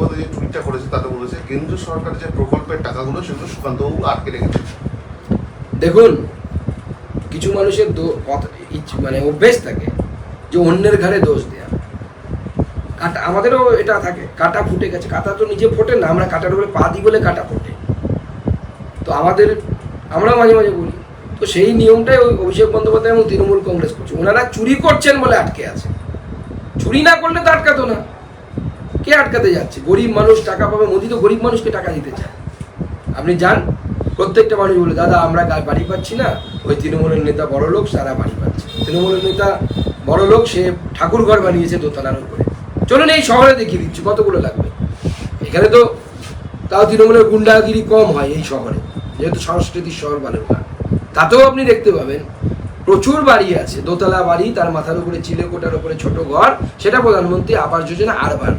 বন্দ্যোপাধ্যায় যে টুইটটা করেছে, তাতে বলেছে, কেন্দ্র সরকারের যে প্রকল্পের টাকাগুলো, সেগুলো সুকান্তবাবু আটকে রেখেছে। দেখুন, কিছু মানুষের মানে অভ্যেস থাকে যে অন্যের ঘাড়ে দোষ দেয়া। কাটা, আমাদেরও এটা থাকে, কাটা ফুটে গেছে, কাটা তো নিজে ফোটে না, আমরা কাটার উপরে পা দিই বলে কাটা ফোটে। তো আমাদের আমরা মাঝে মাঝে বলি, তো সেই নিয়মটাই ওই অভিষেক বন্দ্যোপাধ্যায় এবং তৃণমূল কংগ্রেস করছে। ওনারা চুরি করছেন বলে আটকে আছে। চুরি না করলে তো আটকাতো না। কে আটকাতে যাচ্ছে? গরিব মানুষ টাকা পাবে, মোদি তো গরিব মানুষকে টাকা দিতে চায়। আপনি যান, প্রত্যেকটা মানুষ বলে, দাদা, আমরা বাড়ি পাচ্ছি না, ওই তৃণমূলের নেতা বড় লোক, সারা বাড়ি পাচ্ছে। তৃণমূলের নেতা বড় লোক, সে ঠাকুর ঘর বানিয়েছে দোতলার উপরে। চলুন এই শহরে দেখিয়ে দিচ্ছি, কতগুলো লাগবে। এখানে তো তাও তৃণমূলের গুন্ডাগিরি কম হয় এই শহরে, যেহেতু সংস্কৃতির শহর বালুরঘাট তাতেও আপনি দেখতে পাবেন, প্রচুর বাড়ি আছে, দোতলা বাড়ি, তার মাথার উপরে চিলেকোটার উপরে ছোট ঘর, সেটা প্রধানমন্ত্রী আবাস যোজনা, আরবান।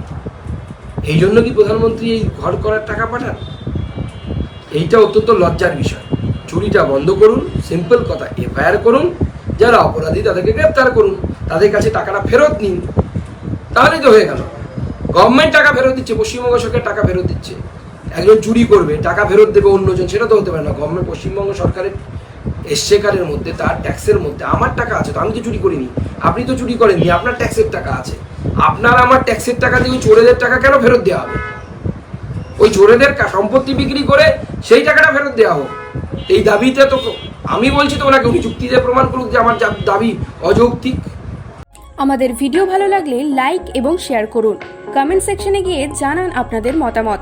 এই জন্য কি প্রধানমন্ত্রী এই ঘর করার টাকা পাঠান? এইটা অত্যন্ত লজ্জার বিষয়। চুরিটা বন্ধ করুন সিম্পল কথা, এফআইআর করুন, যারা অপরাধী তাদেরকে গ্রেপ্তার করুন, তাদের কাছে টাকাটা ফেরত নিন। তাহলেই তো হয়ে গেল। গভর্নমেন্ট টাকা ফেরত দিচ্ছে, পশ্চিমবঙ্গ সরকার টাকা ফেরত দিচ্ছে। একজন চুরি করবে, টাকা ফেরত দেবে অন্যজন, সেটা তো হতে পারে না। গভর্নমেন্ট পশ্চিমবঙ্গ সরকারের এসছেকারের মধ্যে, তার ট্যাক্সের মধ্যে, আমার টাকা আছে তো, আমি তো চুরি করিনি। আপনি তো চুরি করেননি, আপনার ট্যাক্সের টাকা আছে। আপনার আমার ট্যাক্সের টাকা দিয়ে চোরেদের টাকা কেন ফেরত দেওয়া হবে? ওই চোরেদের সম্পত্তি বিক্রি করে সেই টাকাটা ফেরত দেওয়া হোক। এই দাবিতে তো আমি বলছি তো ওনাকে, উনি দিয়ে প্রমাণ করুক যে আমার দাবি অযৌক্তিক। আমাদের ভিডিও ভালো লাগলে লাইক এবং শেয়ার করুন। কমেন্ট সেকশনে গিয়ে জানান আপনাদের মতামত।